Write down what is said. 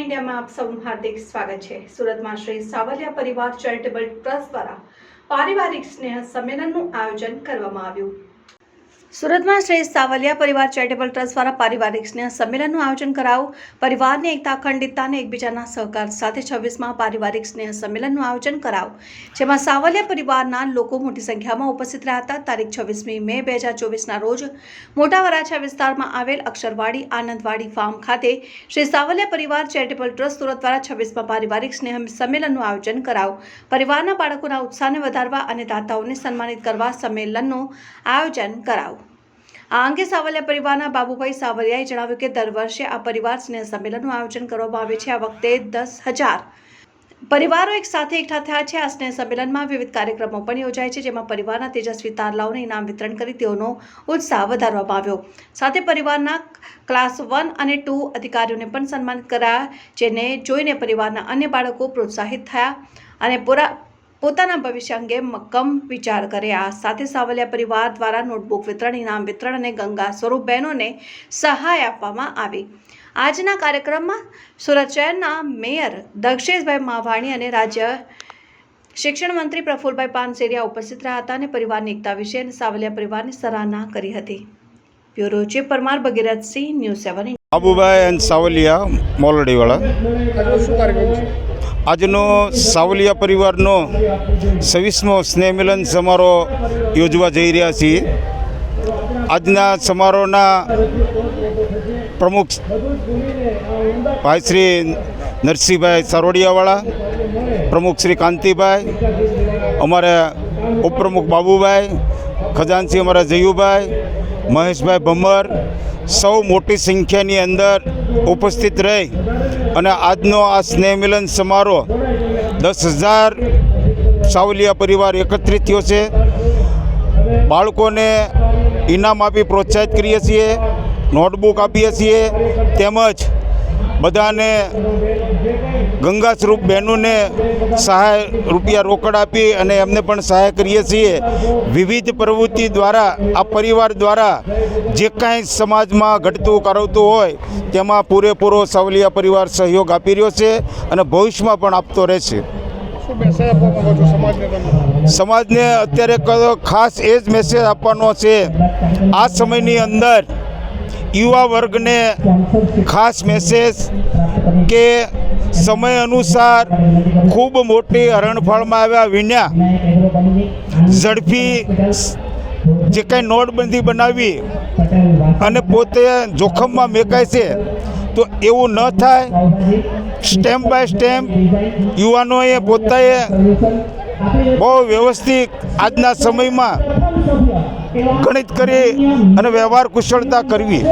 ઇન્ડિયામાં આપ સૌનું હાર્દિક સ્વાગત છે. સુરતમાં શ્રી સાવલિયા પરિવાર ચેરિટેબલ ટ્રસ્ટ દ્વારા પારિવારિક સ્નેહ સંમેલનનું આયોજન કરવામાં આવ્યું. સુરતમાં શ્રી સાવલિયા પરિવાર ચેરિટેબલ ટ્રસ્ટ દ્વારા પારિવારિક સ્નેહ સંમેલનનું આયોજન કરાયું. પરિવારની એકતા, અખંડિતતા અને એકબીજાના સહકાર સાથે છવ્વીસમાં પારિવારિક સ્નેહ સંમેલનનું આયોજન કરાયું. જેમાં સાવલિયા પરિવારના લોકો મોટી સંખ્યામાં ઉપસ્થિત રહ્યા હતા. તારીખ છવ્વીસમી મે બે હજાર ચોવીસના રોજ મોટા વરાછા વિસ્તારમાં આવેલ અક્ષરવાડી આનંદવાડી ફાર્મ ખાતે શ્રી સાવલિયા પરિવાર ચેરિટેબલ ટ્રસ્ટ સુરત દ્વારા છવ્વીસમાં પારિવારિક સ્નેહ સંમેલનનું આયોજન કરાયું. પરિવારના બાળકોના ઉત્સાહને વધારવા અને દાતાઓને સન્માનિત કરવા સંમેલનનું આયોજન કરાયું. આ અંગે સાવલિયા પરિવારના બાબુભાઈ સાવલિયાએ જણાવ્યું કે દર વર્ષે આ પરિવાર સ્નેહ સંમેલનનું આયોજન કરવામાં આવે છે. આ વખતે દસ હજાર પરિવારો એક સાથે એકઠા થયા છે. આ સ્નેહ સંમેલનમાં વિવિધ કાર્યક્રમો પણ યોજાય છે, જેમાં પરિવારના તેજસ્વી તારલાઓને ઇનામ વિતરણ કરી તેઓનો ઉત્સાહ વધારવામાં આવ્યો. સાથે પરિવારના ક્લાસ વન અને ટુ અધિકારીઓને પણ સન્માનિત કરાયા, જેને જોઈને પરિવારના અન્ય બાળકો પ્રોત્સાહિત થયા અને પૂરા પોતાના ભવિષ્ય અંગે મક્કમ વિચાર કરે આ સાથે સાવલિયા પરિવાર દ્વારા નોટબુક વિતરણ, ઇનામ વિતરણ અને ગંગા સ્વરૂપ બહેનોને સહાય આપવામાં આવી. આજના કાર્યક્રમમાં સુરત શહેરના મેયર દક્ષેશભાઈ માવાણી અને રાજ્ય શિક્ષણ મંત્રી પ્રફુલભાઈ પાનસેરિયા ઉપસ્થિત રહ્યા હતા અને પરિવારની એકતા વિશે અને સાવલિયા પરિવારની સરાહના કરી હતી. Bureau chief Parmar Bhagirathsinh news seven Babubhai and Savaliya મોલડીવાળા. શું કાર્યક્રમ છે આજનો સાવલિયા પરિવારનો છવ્વીસમો સ્નેહ મિલન સમારોહ યોજવા જઈ રહ્યા છીએ. આજના સમારોહના પ્રમુખ ભાઈ શ્રી નરસિંહભાઈ સારોડિયાવાળા, પ્રમુખ શ્રી કાંતિભાઈ, અમારા ઉપપ્રમુખ બાબુભાઈ, ખજાનસિંહ, અમારા જયુભાઈ મહેશભાઈ ભમર સૌ મોટી સંખ્યાની અંદર ઉપસ્થિત રહી અને આજનો આ સ્નેહ મિલન સમારોહ દસ હજાર સાવલિયા પરિવાર એકત્રિત થયો છે. બાળકોને ઇનામ આપી પ્રોત્સાહિત કરીએ છીએ, નોટબુક આપીએ છીએ, તેમજ બધાને ગંગા સ્વરૂપ બહેનોને સહાય રૂપિયા રોકડ આપી અને એમને પણ સહાય કરીએ છીએ. વિવિધ પ્રવૃત્તિ દ્વારા આ પરિવાર દ્વારા જે કાંઈ સમાજમાં ઘટતું કરાવતું હોય તેમાં પૂરેપૂરો સાવલિયા પરિવાર સહયોગ આપી રહ્યો છે અને ભવિષ્યમાં પણ આપતો રહેશે. સમાજને અત્યારે ખાસ એ જ મેસેજ આપવાનો છે. આ સમયની અંદર યુવા વર્ગને ખાસ મેસેજ કે સમય અનુસાર ખૂબ મોટી હરણફાળમાં આવ્યા વિના ઝડપી જે કાંઈ નોટબંધી બનાવી અને પોતે જોખમમાં મેકાય છે, તો એવું ન થાય. સ્ટેમ્પ બાય સ્ટેમ્પ યુવાનોએ પોતાએ બહુ વ્યવસ્થિત આજના સમયમાં ગણિત કરી અને વ્યવહાર કુશળતા કરવી.